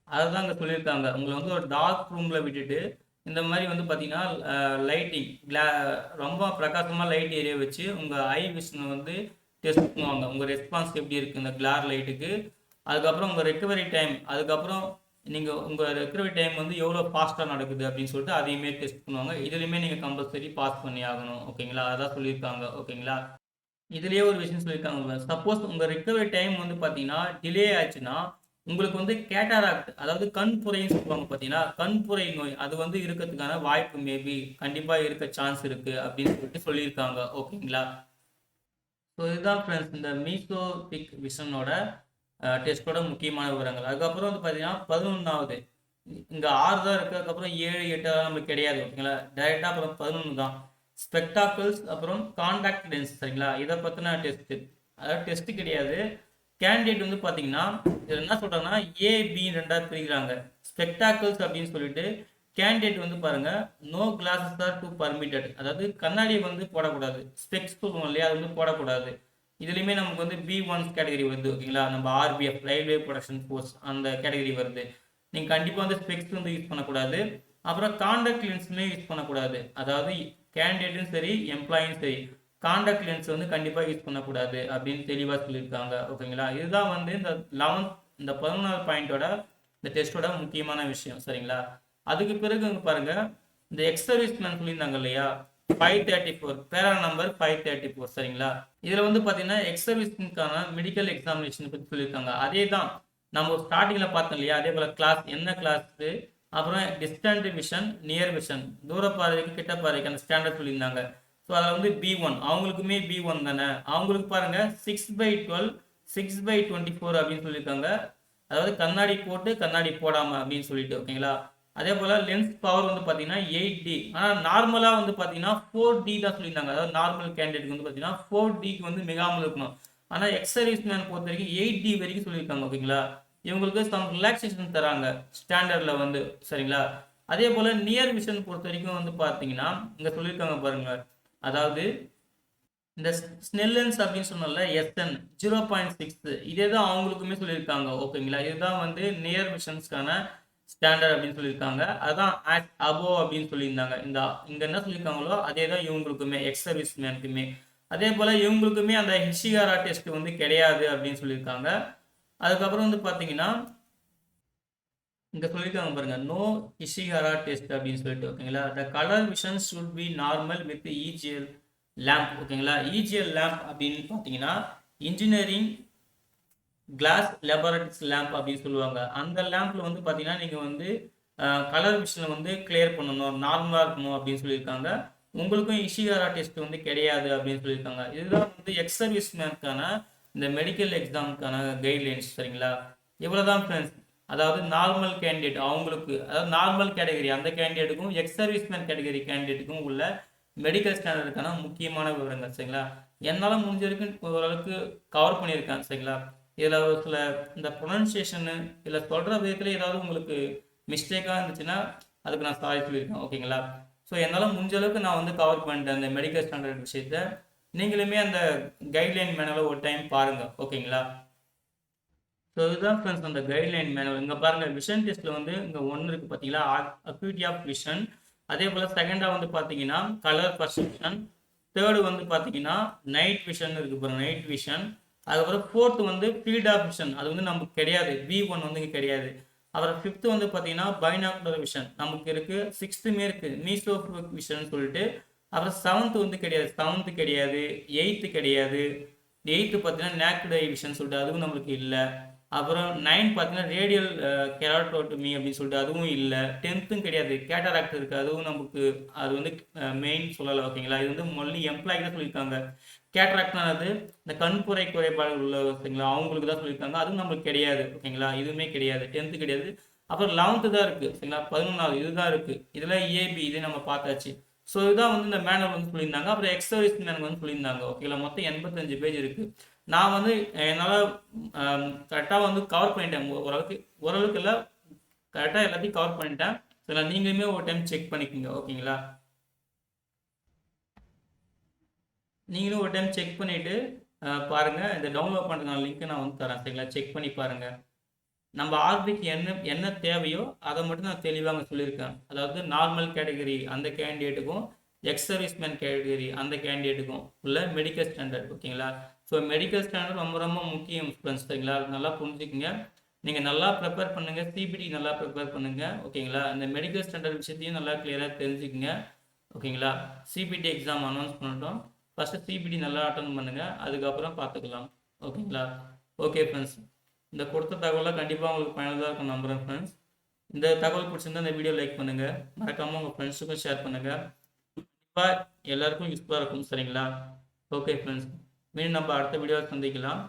அதுதான் அங்கே சொல்லியிருக்காங்க. உங்களை வந்து ஒரு டார்க் ரூமில் விட்டுட்டு இந்த மாதிரி வந்து பார்த்தீங்கன்னா லைட்டிங் கிளா ரொம்ப பிரகாசமாக லைட் ஏரியா வச்சு உங்கள் ஐ விஷனை வந்து டெஸ்ட் பண்ணுவாங்க. உங்கள் ரெஸ்பான்ஸ் எப்படி இருக்குது இந்த கிளார் லைட்டுக்கு அதுக்கப்புறம் உங்கள் ரெக்கவரி டைம் அதுக்கப்புறம் நீங்கள் உங்கள் ரெக்கவரி டைம் வந்து எவ்வளோ ஃபாஸ்ட்டாக நடக்குது அப்படின்னு சொல்லிட்டு அதையுமே டெஸ்ட் பண்ணுவாங்க. இதுலையுமே நீங்கள் கம்பல்சரி பாஸ் பண்ணி ஆகணும். ஓகேங்களா? அதான் சொல்லியிருக்காங்க. ஓகேங்களா? இதுலேயே ஒரு விஷயம் சொல்லியிருக்காங்க சப்போஸ் உங்கள் ரெக்கவரி டைம் வந்து பார்த்தீங்கன்னா டிலே ஆச்சுன்னா உங்களுக்கு வந்து கேட்டாராக்ட் அதாவது கண்புரைன்னு சொல்லுவாங்க பார்த்தீங்கன்னா கண்புரை நோய் அது வந்து இருக்கிறதுக்கான வாய்ப்பு மேபி கண்டிப்பாக இருக்க சான்ஸ் இருக்குது அப்படின்னு சொல்லிட்டு சொல்லியிருக்காங்க. ஓகேங்களா? ஸோ இதுதான் ஃப்ரெண்ட்ஸ் இந்த மீசோ பிக் விஷனோட டெஸ்ட்டோட முக்கியமான விவரங்கள். அதுக்கப்புறம் வந்து பார்த்தீங்கன்னா பதினொன்றாவது இங்கே ஆறு தான் இருக்கிறதுக்கப்புறம் ஏழு எட்டு அதெல்லாம் நம்மளுக்கு கிடையாது ஓகேங்களா? டைரெக்டாக அப்புறம் பதினொன்று தான். ஸ்பெக்டாக்கிள்ஸ் அப்புறம் காண்டாக்ட் லென்ஸ் சரிங்களா? இதை பற்றின டெஸ்ட்டு அதாவது டெஸ்ட்டு கிடையாது. கேண்டிடேட் வந்து பார்த்தீங்கன்னா இதில் என்ன சொல்கிறாங்கன்னா ஏபி ரெண்டாக பிரிக்கிறாங்க. ஸ்பெக்டாக்கிள்ஸ் அப்படின்னு சொல்லிட்டு கேண்டிடேட் வந்து பாருங்க no glasses are to permitted அதாவது கண்ணாடியை வந்து போடக்கூடாது. ஸ்பெக்ஸ் சொல்லுவோம் இல்லையா அது வந்து போடக்கூடாது. இதுலேயுமே நமக்கு வந்து பி ஒன்ஸ் கேட்டகரி வருது ஓகேங்களா? நம்ம ஆர்பிஎஃப் ரயில்வே ப்ரொடக்ஷன் ஃபோர்ஸ் அந்த கேட்டகரி வருது. நீங்கள் கண்டிப்பாக வந்து ஸ்பெக்ஸ் வந்து யூஸ் பண்ணக்கூடாது. அப்புறம் காண்டாக்ட் லென்ஸுமே யூஸ் பண்ணக்கூடாது. அதாவது கேண்டிடேட்டும் சரி எம்ப்ளாயும் சரி காண்டாக்ட் லென்ஸ் வந்து கண்டிப்பாக யூஸ் பண்ணக்கூடாது அப்படின்னு தெளிவாக சொல்லியிருக்காங்க ஓகேங்களா? இதுதான் வந்து இந்த லெவன்த் இந்த பதினொன்றாவது பாயிண்டோட இந்த டெஸ்ட்டோட முக்கியமான விஷயம் சரிங்களா? அதுக்கு பிறகு பாருங்கள் பாருங்க இந்த எக்ஸ் சொல்லியிருந்தாங்க இல்லையா? Five thirty four para number five thirty four சரிங்களா? இதில் வந்து பார்த்தீங்கன்னா எக்ஸர்விஸ்க்கான மெடிக்கல் எக்ஸாமினேஷன் பற்றி சொல்லியிருக்காங்க. அதே தான் நம்ம ஸ்டார்டிங்கில் பார்த்தோம் இல்லையா? அதே போல் கிளாஸ் என்ன கிளாஸு அப்புறம் டிஸ்டன்ட் விஷன் நியர் விஷன் தூர பார்வைக்கு கிட்ட பார்வைக்கு அந்த ஸ்டாண்டர்ட் சொல்லியிருந்தாங்க. ஸோ அதில் வந்து பி ஒன் அவங்களுக்குமே பி ஒன் தானே? அவங்களுக்கு பாருங்க six by twelve six by twenty four அப்படின்னு சொல்லியிருக்காங்க. அதாவது கண்ணாடி போட்டு கண்ணாடி போடாமல் அப்படின்னு சொல்லிட்டு ஓகேங்களா அதே போல் லென்ஸ் பவர் வந்து பார்த்தீங்கன்னா எயிட் டி ஆனால் நார்மலாக வந்து பார்த்தீங்கன்னா ஃபோர் டி தான் சொல்லியிருந்தாங்க. அதாவது நார்மல் கேண்டிடேட் வந்து பார்த்தீங்கன்னா ஃபோர் டிக்கு வந்து மிகாமல் இருக்கணும். ஆனால் எக்ஸசைஸ் மேன் பொறுத்த வரைக்கும் எயிட் டி வரைக்கும் சொல்லியிருக்காங்க ஓகேங்களா? இவங்களுக்கு சம் ரிலாக்ஸேஷன் தராங்க ஸ்டாண்டர்டில் வந்து சரிங்களா? அதே போல் நியர் விஷன் பொறுத்த வரைக்கும் வந்து பார்த்தீங்கன்னா இங்கே சொல்லியிருக்காங்க பாருங்கள் அதாவது இந்த ஸ்னெல்லன்ஸ் அப்படின்னு சொன்னால எஸ்என் ஜீரோ பாயிண்ட் சிக்ஸ் இதே தான் அவங்களுக்குமே சொல்லியிருக்காங்க ஓகேங்களா? இதுதான் வந்து நியர் மிஷன்ஸ்க்கான ஸ்டாண்டர்ட் அப்படின்னு சொல்லியிருக்காங்க. அதான் ஆக்ட் அபோ அப்படின்னு சொல்லியிருந்தாங்க. இந்த இங்கே என்ன சொல்லியிருக்காங்களோ அதே தான் இவங்களுக்குமே எக்ஸ் சர்வீஸ் மேனுக்குமே அதே போல் இவங்களுக்குமே அந்த ஹிஷிகாரா டெஸ்ட் வந்து கிடையாது அப்படின்னு சொல்லியிருக்காங்க. அதுக்கப்புறம் வந்து பார்த்தீங்கன்னா இங்கே சொல்லியிருக்காங்க பாருங்க. நோ ஹிஸ்டிகாரா டெஸ்ட் அப்படின்னு சொல்லிட்டு ஓகேங்களா? The colour vision should be normal with EGL lamp ஓகேங்களா? இஜிஎல் லேம்ப் அப்படின்னு பார்த்தீங்கன்னா இன்ஜினியரிங் கிளாஸ் லெபரட்டரிஸ் லேம்ப் அப்படின்னு சொல்லுவாங்க. அந்த லேம்பில் வந்து பார்த்தீங்கன்னா நீங்கள் வந்து கலர் விஷனை வந்து கிளியர் பண்ணணும் நார்மலாக இருக்கணும் அப்படின்னு சொல்லியிருக்காங்க. உங்களுக்கும் இஷிகாரா டெஸ்ட் வந்து கிடையாது அப்படின்னு சொல்லியிருக்காங்க. இதுதான் வந்து எக்ஸ் சர்வீஸ் மேனுக்கான இந்த மெடிக்கல் எக்ஸாமுக்கான கைட்லைன்ஸ் சரிங்களா? இவ்வளோ தான் ஃப்ரெண்ட்ஸ் அதாவது நார்மல் கேண்டிடேட் அவங்களுக்கு அதாவது நார்மல் கேட்டகரி அந்த கேண்டிடேட்டுக்கும் எக்ஸ் சர்வீஸ்மேன் கேட்டகரி கேண்டிடேட்டுக்கும் உள்ள மெடிக்கல் ஸ்டாண்டர்டுக்கான முக்கியமான விவரங்கள் சரிங்களா? என்னால் முடிஞ்ச வரைக்கும் ஓரளவுக்கு கவர் பண்ணியிருக்கேன் சரிங்களா? இதில் ஒரு சில இந்த ப்ரொனன்சியேஷனு இல்லை சொல்கிற விதத்தில் ஏதாவது உங்களுக்கு மிஸ்டேக்காக இருந்துச்சுன்னா அதுக்கு நான் சாரி சொல்லியிருக்கேன் ஓகேங்களா? ஸோ என்னால் முடிஞ்ச அளவுக்கு நான் வந்து கவர் பண்ணிட்டேன் அந்த மெடிக்கல் ஸ்டாண்டர்ட் விஷயத்த. நீங்களுமே அந்த கைட்லைன் மேனுவலை ஒரு டைம் பாருங்கள் ஓகேங்களா? ஸோ இதுதான் ஃப்ரெண்ட்ஸ் அந்த கைட்லைன் மேனுவல் இங்கே பாருங்கள் விஷன் டெஸ்ட்டில் வந்து இங்கே ஒன்று இருக்குது பார்த்தீங்களா? அக்யூட்டி ஆஃப் விஷன் அதே போல் செகண்டாக வந்து பார்த்தீங்கன்னா கலர் பர்செப்ஷன் தேர்டு வந்து பார்த்தீங்கன்னா நைட் விஷன் இருக்குது பாருங்கள் நைட் விஷன் அதுக்கப்புறம் ஃபோர்த்து வந்து ஃபீல்ட் ஆஃப் விஷன் அது வந்து நமக்கு கிடையாது. பி ஒன் வந்து இங்கே கிடையாது. அப்புறம் ஃபிஃப்த்து வந்து பார்த்தீங்கன்னா பைனாக்குலர் விஷன் நமக்கு இருக்குது சிக்ஸ்த்துமே இருக்குது மீசோ விஷன் சொல்லிட்டு. அப்புறம் செவன்த்து வந்து கிடையாது. செவன்த்து கிடையாது. எயித்து கிடையாது. எயித்து பார்த்தீங்கன்னா நேக்டு ஐ விஷன் சொல்லிட்டு அதுவும் நம்மளுக்கு இல்லை. அப்புறம் நைன் பார்த்தீங்கன்னா ரேடியல் கெராட்டோட்டமி அப்படின்னு சொல்லிட்டு அதுவும் இல்லை. டென்த்தும் கிடையாது. கேட்டராக்ட் இருக்குது அதுவும் நமக்கு அது வந்து மெயின் சொல்லலை ஓகேங்களா இது வந்து மொழி எம்ப்ளாய்க்கு தான் சொல்லியிருக்காங்க. கேட்ராக்ட்னானது இந்த கண்புரை குறைபாடுகள் உள்ள ஓகேங்களா அவங்களுக்கு தான் சொல்லியிருக்காங்க. அதுவும் நம்மளுக்கு கிடையாது ஓகேங்களா? இதுவுமே கிடையாது டென்த்து கிடையாது. அப்புறம் லெவன்த்து தான் இருக்குது சரிங்களா? பதினொன்றாவது இதுதான் இருக்குது இதில் ஏபி இதே நம்ம பார்த்தாச்சு. ஸோ இதுதான் வந்து இந்த மேனுவல் வந்து சொல்லியிருந்தாங்க. அப்புறம் எக்ஸர்வைஸ் மேனுவல் வந்து சொல்லியிருந்தாங்க ஓகேங்களா? மொத்தம் எண்பத்தஞ்சு பேஜ் இருக்குது நான் வந்து என்னால் கரெக்டாக வந்து கவர் பண்ணிட்டேன். ஓரளவுக்கு ஓரளவுக்கு இல்லை கரெக்டாக எல்லாத்தையும் கவர் பண்ணிட்டேன். சரிங்களா? நீங்களுமே ஒரு டைம் செக் பண்ணிக்கோங்க ஓகேங்களா? நீங்களும் ஒரு டைம் செக் பண்ணிவிட்டு பாருங்கள் இந்த டவுன்லோட் பண்ணுறதுக்கான லிங்க்கை நான் வந்து தரேன். சரிங்களா? செக் பண்ணி பாருங்கள் நம்ம ஆர்பிக்கு என்ன என்ன தேவையோ அதை மட்டும் நான் தெளிவாக சொல்லியிருக்கேன். அதாவது நார்மல் கேட்டகரி அந்த கேண்டிடேட்டுக்கும் எக்ஸ் சர்வீஸ்மேன் கேட்டகரி அந்த கேண்டிடேட்டுக்கும் உள்ள மெடிக்கல் ஸ்டாண்டர்ட் ஓகேங்களா ஸோ மெடிக்கல் ஸ்டாண்டர்ட் ரொம்ப ரொம்ப முக்கியம் ஃப்ரெண்ட்ஸ் சரிங்களா? நல்லா புரிஞ்சுக்கோங்க. நீங்கள் நல்லா ப்ரிப்பேர் பண்ணுங்கள் சிபிடி நல்லா ப்ரிப்பேர் பண்ணுங்கள் ஓகேங்களா இந்த மெடிக்கல் ஸ்டாண்டர்ட் விஷயத்தையும் நல்லா கிளியராக தெரிஞ்சுக்கோங்க ஓகேங்களா சிபிடி எக்ஸாம் அனௌன்ஸ் பண்ணட்டும். ஃபஸ்ட்டு சிபிடி நல்லா அட்டன் பண்ணுங்கள் அதுக்கப்புறம் பார்த்துக்கலாம் ஓகேங்களா ஓகே ஃப்ரெண்ட்ஸ் இந்த கொடுத்த தகவலை கண்டிப்பாக உங்களுக்கு பயனுள்ளதாக இருக்கும் நம்புகிறேன் ஃப்ரெண்ட்ஸ் இந்த தகவல் பிடிச்சிருந்தா இந்த வீடியோ லைக் பண்ணுங்கள் மறக்காமல் உங்கள் ஃப்ரெண்ட்ஸுக்கும் ஷேர் பண்ணுங்கள் கண்டிப்பாக எல்லாருக்கும் யூஸ்ஃபுல்லாக இருக்கும் சரிங்களா? ஓகே ஃப்ரெண்ட்ஸ் மீண்டும் நம்ம அடுத்த வீடியோவில் சந்திக்கலாம்.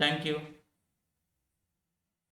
தேங்க்யூ